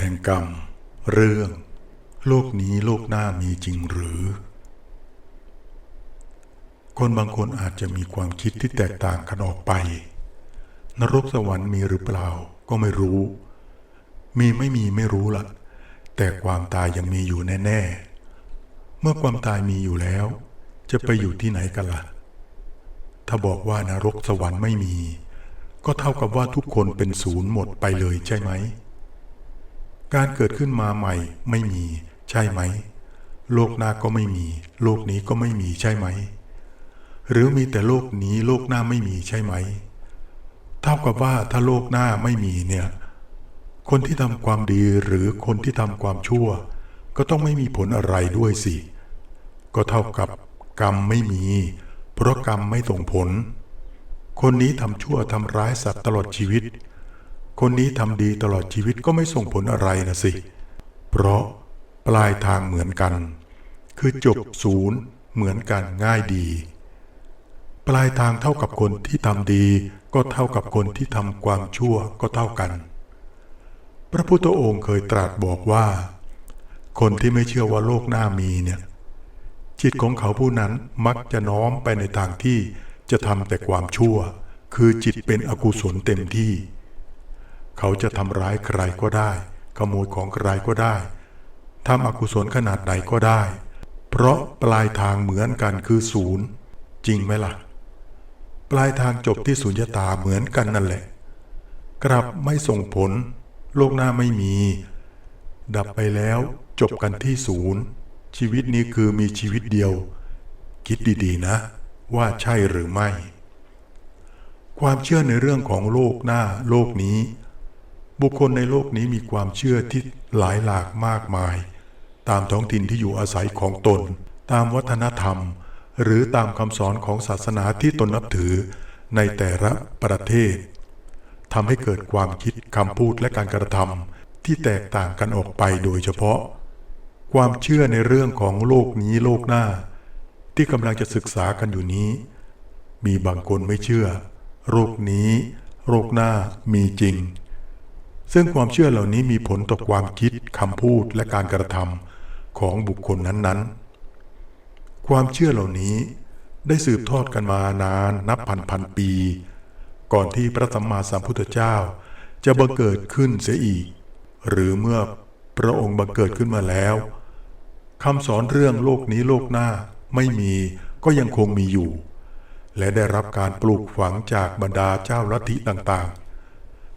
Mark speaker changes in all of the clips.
Speaker 1: แห่งกรรม เรื่อง โลกนี้โลกหน้ามีจริงหรือ คนบางคนอาจจะมีความคิดที่แตกต่างกันออกไป นรกสวรรค์มีหรือเปล่าก็ไม่รู้ มีไม่มีไม่รู้ละแต่ความตายยังมีอยู่แน่ ๆ เมื่อความตายมีอยู่แล้ว จะไปอยู่ที่ไหนกันละ่ะ ถ้าบอกว่านรกสวรรค์ไม่มี ก็เท่ากับว่าทุกคนเป็นศูนย์หมดไปเลยใช่ไหม การเกิดขึ้นมาใหม่ไม่มี ใช่ไหม โลกหน้าก็ไม่มี โลกนี้ก็ไม่มีใช่ไหม หรือมีแต่โลกนี้โลกหน้าไม่มีใช่ไหม เท่ากับว่าถ้าโลกหน้าไม่มีเนี่ย คนที่ทำความดีหรือคนที่ทำความชั่ว ก็ต้องไม่มีผลอะไรด้วยสิ ก็เท่ากับกรรมไม่มี เพราะกรรมไม่ส่งผล คนนี้ทำชั่วทำร้ายสัตว์ตลอดชีวิต คนนี้ทำดีตลอดชีวิตก็ไม่ส่งผลอะไรนะสิ เพราะปลายทางเหมือนกัน คือจบศูนย์เหมือนกันง่ายดี ปลายทางเท่ากับคนที่ทำดี ก็เท่ากับคนที่ทำความชั่วก็เท่ากัน พระพุทธองค์เคยตรัสบอกว่า คนที่ไม่เชื่อว่าโลกหน้ามีเนี่ยจิตของเขาผู้นั้นมักจะน้อมไปในทางที่จะทำแต่ความชั่ว คือจิตเป็นอกุศลเต็มที่ เขาจะทำร้ายใครก็ได้ ขโมยของใครก็ได้ทำอกุศลขนาดไหนก็ได้ เพราะปลายทางเหมือนกันคือศูนย์ จริงไหมล่ะ ปลายทางจบที่สุญญตาเหมือนกันนั่นแหละ กลับไม่ส่งผล โลกหน้าไม่มี ดับไปแล้วจบกันที่ศูนย์ ชีวิตนี้คือมีชีวิตเดียว คิดดีๆนะ ว่าใช่หรือไม่ ความเชื่อในเรื่องของโลกหน้าโลกนี้ บุคคลในโลกนี้มีความเชื่อที่หลายหลากมากมาย ตามท้องถิ่นที่อยู่อาศัยของตน ตามวัฒนธรรม หรือตามคำสอนของศาสนาที่ตนนับถือในแต่ละประเทศทำให้เกิดความคิดคำพูดและการกระทำที่แตกต่างกันออกไปโดยเฉพาะ ความเชื่อในเรื่องของโลกนี้โลกหน้า ที่กำลังจะศึกษากันอยู่นี้ มีบางคนไม่เชื่อ โรคนี้ โรคหน้ามีจริง ซึ่งความเชื่อเหล่านี้มีผลต่อความคิดคำพูดและการกระทำของบุคคลนั้น ๆ ความเชื่อเหล่านี้ได้สืบทอดกันมานานนับพันพันปี ก่อนที่พระสัมมาสัมพุทธเจ้า จะบังเกิดขึ้นเสียอีก หรือเมื่อพระองค์บังเกิดขึ้นมาแล้วคำสอนเรื่องโลกนี้โลกหน้าไม่มีก็ยังคงมีอยู่ และได้รับการปลูกฝังจากบรรดาเจ้าลัทธิต่างๆ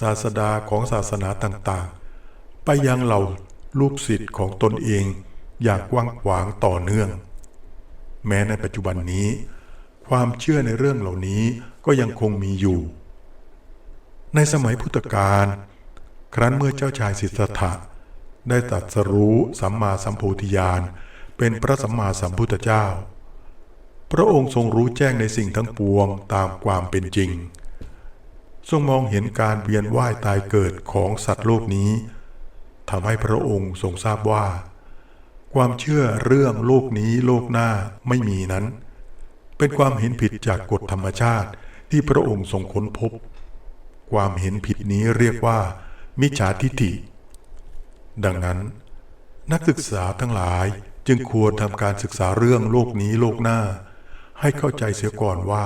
Speaker 1: ศาสดาของศาสนาต่างๆ ไปยังเหล่าลูกศิษย์ของตนเองอย่างกว้างขวางต่อเนื่อง แม้ในปัจจุบันนี้ ความเชื่อในเรื่องเหล่านี้ก็ยังคงมีอยู่ ในสมัยพุทธกาลครั้นเมื่อเจ้าชายสิทธัตถะได้ตรัสรู้สัมมาสัมโพธิญาณเป็นพระสัมมาสัมพุทธเจ้า พระองค์ทรงรู้แจ้งในสิ่งทั้งปวงตามความเป็นจริง ทรงมองเห็นการเวียนว่ายตายเกิดของสัตว์โลกนี้ทำให้พระองค์ทรงทราบว่า ความเชื่อเรื่องโลกนี้โลกหน้าไม่มีนั้น เป็นความเห็นผิดจากกฎธรรมชาติที่พระองค์ทรงค้นพบ ความเห็นผิดนี้เรียกว่า มิจฉาทิฏฐิ ดังนั้น นักศึกษาทั้งหลายจึงควรทำการศึกษาเรื่องโลกนี้โลกหน้า ให้เข้าใจเสียก่อนว่า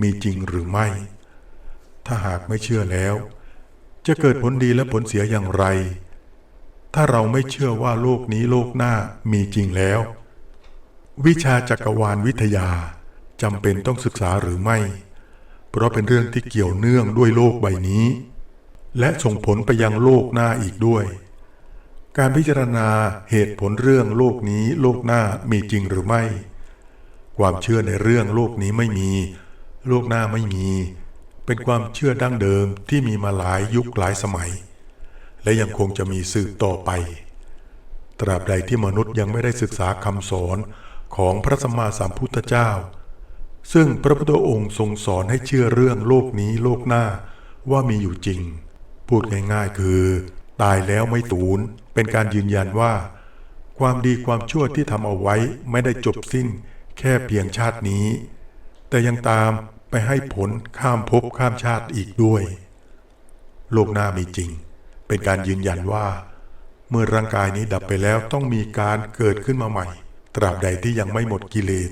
Speaker 1: มีจริงหรือไม่ ถ้าหากไม่เชื่อแล้ว จะเกิดผลดีและผลเสียอย่างไร ถ้าเราไม่เชื่อว่าโลกนี้โลกหน้ามีจริงแล้ว วิชาจักรวาลวิทยาจำเป็นต้องศึกษาหรือไม่ เพราะเป็นเรื่องที่เกี่ยวเนื่องด้วยโลกใบนี้ และส่งผลไปยังโลกหน้าอีกด้วย การพิจารณาเหตุผลเรื่องโลกนี้โลกหน้ามีจริงหรือไม่ ความเชื่อในเรื่องโลกนี้ไม่มี โลกหน้าไม่มี เป็นความเชื่อดั้งเดิมที่มีมาหลายยุคหลายสมัย และยังคงจะมีสืบต่อไป ตราบใดที่มนุษย์ยังไม่ได้ศึกษาคำสอนของพระสัมมาสัมพุทธเจ้า ซึ่งพระพุทธองค์ทรงสอนให้เชื่อเรื่องโลกนี้โลกหน้าว่ามีอยู่จริง พูดง่ายๆคือ ตายแล้วไม่ตูนเป็นการยืนยันว่า ความดีความชั่วที่ทำเอาไว้ไม่ได้จบสิ้นแค่เพียงชาตินี้ แต่ยังตาม ไปให้ผลข้ามภพข้ามชาติอีกด้วย โลกหน้ามีจริง เป็นการยืนยันว่า เมื่อร่างกายนี้ดับไปแล้วต้องมีการเกิดขึ้นมาใหม่ ตราบใดที่ยังไม่หมดกิเลส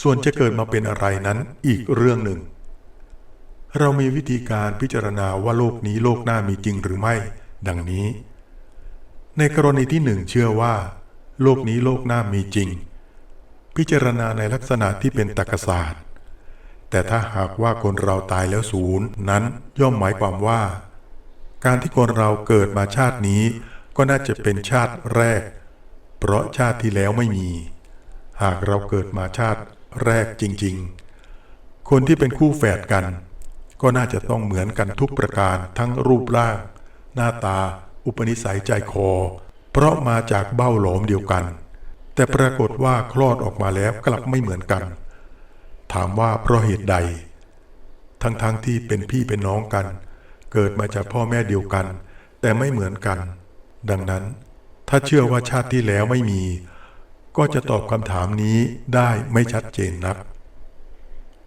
Speaker 1: ส่วนจะเกิดมาเป็นอะไรนั้นอีกเรื่องหนึ่ง เรามีวิธีการพิจารณาว่าโลกนี้โลกหน้ามีจริงหรือไม่ ดังนี้ ในกรณีที่หนึ่งเชื่อว่า โลกนี้โลกหน้ามีจริง พิจารณาในลักษณะที่เป็นตรรกศาสตร์ แต่ถ้าหากว่าคนเราตายแล้วศูนย์นั้นย่อมหมายความว่า การที่คนเราเกิดมาชาตินี้ ก็น่าจะเป็นชาติแรก เพราะชาติที่แล้วไม่มี หากเราเกิดมาชาติแรกจริง ๆ คนที่เป็นคู่แฝดกัน ก็น่าจะต้องเหมือนกันทุกประการทั้งรูปร่าง หน้าตา อุปนิสัยใจคอ เพราะมาจากเบ้าหลอมเดียวกัน แต่ปรากฏว่าคลอดออกมาแล้วกลับไม่เหมือนกัน ถามว่าเพราะเหตุใด ทั้งๆทที่เป็นพี่เป็นน้องกัน เกิดมาจากพ่อแม่เดียวกัน แต่ไม่เหมือนกัน ดังนั้น ถ้าเชื่อว่าชาติที่แล้วไม่มี ก็จะตอบคำถามนี้ได้ไม่ชัดเจนนัก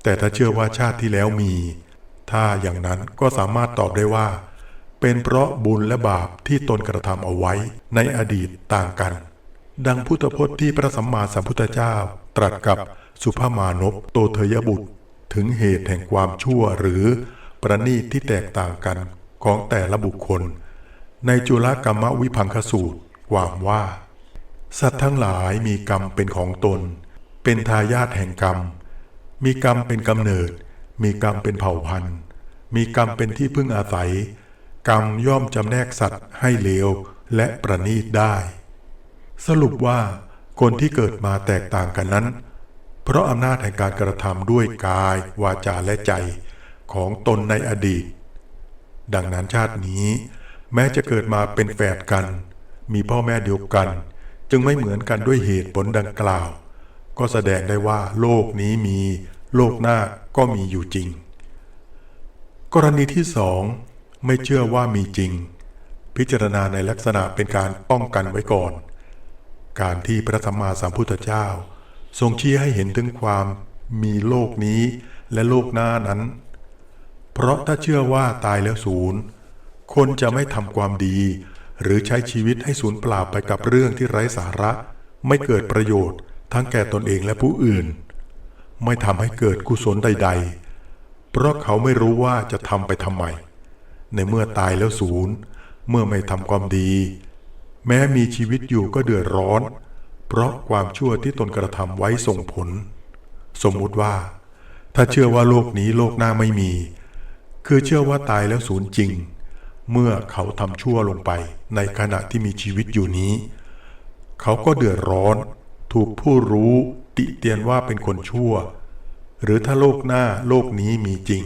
Speaker 1: แต่ถ้าเชื่อว่าชาติที่แล้วมี ถ้าอย่างนั้นก็สามารถตอบได้ว่า เป็นเพราะบุญและบาปที่ตนกระทำเอาไว้ในอดีตต่างกัน ดังพุทธพจน์ที่พระสัมมาสัมพุทธเจ้า ตรัสกับสุภมานพโตเทยบุตร ถึงเหตุแห่งความชั่วหรือประณีตที่แตกต่างกันของแต่ละบุคคล ในจุลกรรมวิพังคสูตรความว่า สัตว์ทั้งหลายมีกรรมเป็นของตน เป็นทายาทแห่งกรรม มีกรรมเป็นกำเนิด มีกรรมเป็นเผ่าพันธุ์มีกรรมเป็นที่พึ่งอาศัย กรรมย่อมจำแนกสัตว์ให้เลวและประณีตได้ สรุปว่าคนที่เกิดมาแตกต่างกันนั้น เพราะอำนาจแห่งการกระทำด้วยกาย วาจาและใจของตนในอดีต ดังนั้นชาตินี้ แม้จะเกิดมาเป็นแฝดกัน มีพ่อแม่เดียวกัน จึงไม่เหมือนกันด้วยเหตุผลดังกล่าว ก็แสดงได้ว่าโลกนี้มี โลกหน้าก็มีอยู่จริง กรณีที่สองไม่เชื่อว่ามีจริง พิจารณาในลักษณะเป็นการป้องกันไว้ก่อน การที่พระสัมมาสัมพุทธเจ้า ทรงชี้ให้เห็นถึงความมีโลกนี้และโลกหน้านั้น เพราะถ้าเชื่อว่าตายแล้วศูนย์ คนจะไม่ทำความดี หรือใช้ชีวิตให้สูญเปล่าไปกับเรื่องที่ไร้สาระ ไม่เกิดประโยชน์ ทั้งแก่ตนเองและผู้อื่น ไม่ทำให้เกิดกุศลใด ๆ เพราะเขาไม่รู้ว่าจะทำไปทำไม ในเมื่อตายแล้วศูนย์ เมื่อไม่ทำความดี แม้มีชีวิตอยู่ก็เดือดร้อน เพราะความชั่วที่ตนกระทำไว้ส่งผล สมมุติว่า ถ้าเชื่อว่าโลกนี้โลกหน้าไม่มี คือเชื่อว่าตายแล้วศูนย์จริง เมื่อเขาทำชั่วลงไปในขณะที่มีชีวิตอยู่นี้ เขาก็เดือดร้อน ถูกผู้รู้ติเตียนว่าเป็นคนชั่ว หรือถ้าโลกหน้าโลกนี้มีจริง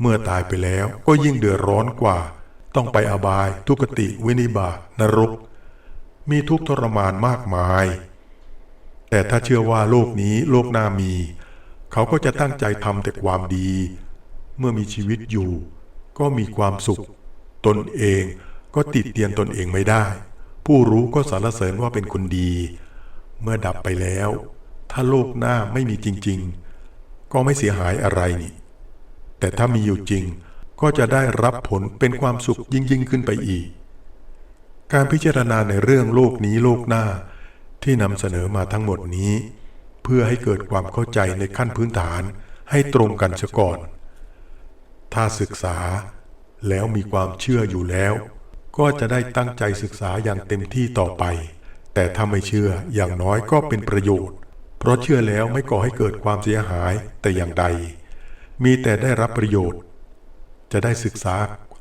Speaker 1: เมื่อตายไปแล้วก็ยิ่งเดือดร้อนกว่า ต้องไปอบายทุกติวินิบาตนรก มีทุกข์ทรมานมากมาย แต่ถ้าเชื่อว่าโลกนี้โลกหน้ามี เขาก็จะตั้งใจทำแต่ความดี เมื่อมีชีวิตอยู่ ก็มีความสุข ตนเองก็ติดเตียนตนเองไม่ได้ ผู้รู้ก็สรรเสริญว่าเป็นคนดี เมื่อดับไปแล้ว ถ้าโลกหน้าไม่มีจริง ๆ ก็ไม่เสียหายอะไรนี่ แต่ถ้ามีอยู่จริงก็จะได้รับผลเป็นความสุขยิ่งยิ่งขึ้นไปอีก การพิจารณาในเรื่องโลกนี้โลกหน้าที่นำเสนอมาทั้งหมดนี้ เพื่อให้เกิดความเข้าใจในขั้นพื้นฐานให้ตรงกันเสียก่อน ถ้าศึกษาแล้วมีความเชื่ออยู่แล้ว ก็จะได้ตั้งใจศึกษาอย่างเต็มที่ต่อไป แต่ถ้าไม่เชื่ออย่างน้อยก็เป็นประโยชน์ เพราะเชื่อแล้วไม่ก่อให้เกิดความเสียหายแต่อย่างใด มีแต่ได้รับประโยชน์ จะได้ศึกษา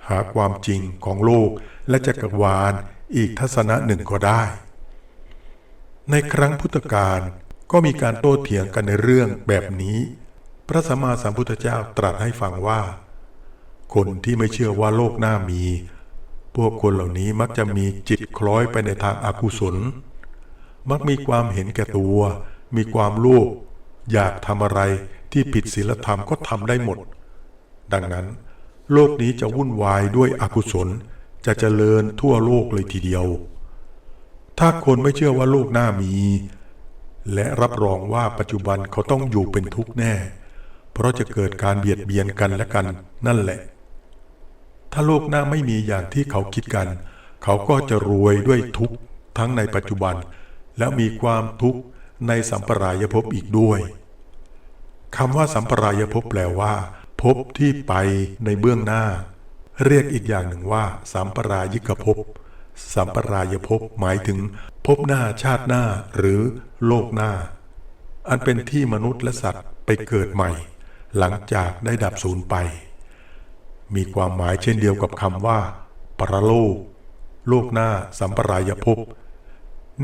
Speaker 1: หาความจริงของโลกและจักรวาล อีกทัศนะหนึ่งก็ได้ ในครั้งพุทธกาลก็มีการโต้เถียงกันในเรื่องแบบนี้ พระสัมมาสัมพุทธเจ้าตรัสให้ฟังว่า คนที่ไม่เชื่อว่าโลกหน้ามี พวกคนเหล่านี้มักจะมีจิตคล้อยไปในทางอากุศล มักมีความเห็นแก่ตัว มีความโลภอยากทำอะไรที่ผิดศีลธรรมก็ทำได้หมด ดังนั้น โลกนี้จะวุ่นวายด้วยอกุศล จะเจริญทั่วโลกเลยทีเดียว ถ้าคนไม่เชื่อว่าโลกหน้ามี และรับรองว่าปัจจุบันเขาต้องอยู่เป็นทุกข์แน่ เพราะจะเกิดการเบียดเบียนกันและกันนั่นแหละ ถ้าโลกหน้าไม่มีอย่างที่เขาคิดกัน เขาก็จะรวยด้วยทุกข์ทั้งในปัจจุบัน และมีความทุกข์ในสัมปรายภพอีกด้วยคำว่าสัมปรายภพแปลว่าภพที่ไปในเบื้องหน้า เรียกอีกอย่างหนึ่งว่า สัมปรายิกภพ สัมปรายภพหมายถึงภพหน้าชาติหน้าหรือโลกหน้า อันเป็นที่มนุษย์และสัตว์ไปเกิดใหม่ หลังจากได้ดับสูญไป มีความหมายเช่นเดียวกับคำว่า ปรโลก โลกหน้าสัมปรายภพ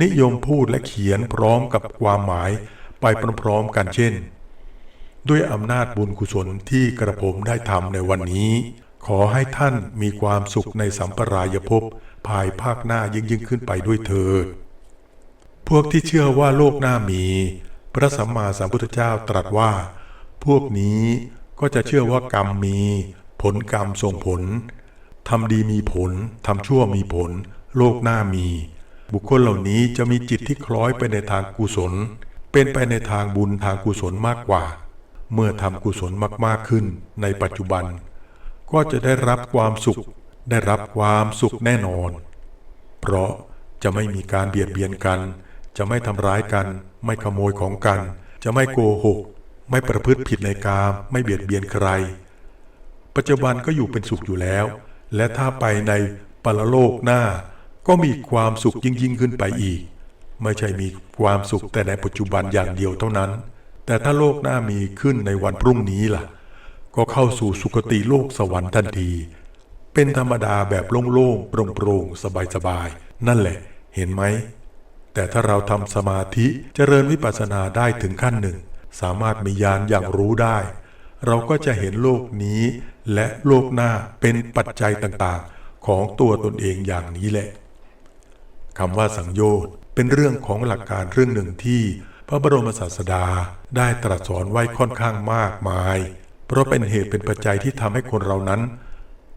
Speaker 1: นิยมพูดและเขียนพร้อมกับความหมายไปพร้อมๆกันเช่น ด้วยอำนาจบุญกุศลที่กระผมได้ทำในวันนี้ ขอให้ท่านมีความสุขในสัมปรายภพภายภาคหน้ายิ่งยิ่งขึ้นไปด้วยเถิด พวกที่เชื่อว่าโลกหน้ามี พระสัมมาสัมพุทธเจ้าตรัสว่า พวกนี้ก็จะเชื่อว่ากรรมมี ผลกรรมส่งผลทำดีมีผลทำชั่วมีผล โลกหน้ามี บุคคลเหล่านี้จะมีจิตที่คล้อยไปในทางกุศล เป็นไปในทางบุญทางกุศลมากกว่า เมื่อทำกุศลมากๆขึ้นในปัจจุบัน ก็จะได้รับความสุข ได้รับความสุขแน่นอน เพราะจะไม่มีการเบียดเบียนกัน จะไม่ทำร้ายกัน ไม่ขโมยของกัน จะไม่โกหก ไม่ประพฤติผิดในกามไม่เบียดเบียนใคร ปัจจุบันก็อยู่เป็นสุขอยู่แล้ว และถ้าไปในปรโลกหน้า ก็มีความสุขยิ่งยิ่งขึ้นไปอีก ไม่ใช่มีความสุขแต่ในปัจจุบันอย่างเดียวเท่านั้น แต่ถ้าโลกหน้ามีขึ้นในวันพรุ่งนี้ล่ะ ก็เข้าสู่สุคติโลกสวรรค์ทันที เป็นธรรมดาแบบโล่งๆโปร่งๆสบายๆ นั่นแหละ เห็นไหม แต่ถ้าเราทำสมาธิเจริญวิปัสสนาได้ถึงขั้นหนึ่ง สามารถมีญาณอย่างรู้ได้ เราก็จะเห็นโลกนี้และโลกหน้าเป็นปัจจัยต่างๆ ของตัวตนเองอย่างนี้แหละคำว่าสังโยชน์เป็นเรื่องของหลักการเรื่องหนึ่งที่พระบรมศาสดาได้ตรัสสอนไว้ค่อนข้างมากมาย เพราะเป็นเหตุเป็นปัจจัยที่ทำให้คนเรานั้น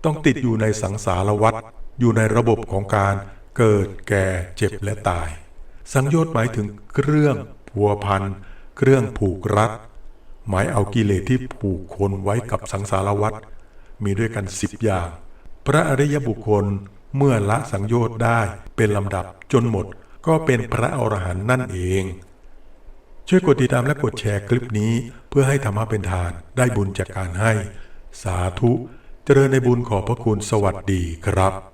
Speaker 1: ต้องติดอยู่ในสังสารวัฏอยู่ในระบบของการเกิดแก่เจ็บและตาย สังโยชน์หมายถึงเครื่องพัวพันเครื่องผูกรัดหมายเอากิเลสที่ผูกคนไว้กับสังสารวัฏมีด้วยกันสิบอย่าง พระอริยบุคคลเมื่อละสังโยชน์ได้เป็นลำดับจนหมดก็เป็นพระอรหันต์นั่นเอง ช่วยกดติดตามและกดแชร์คลิปนี้ เพื่อให้ธรรมะเป็นทานได้บุญจากการให้ สาธุ เจริญในบุญขอพระคุณสวัสดีครับ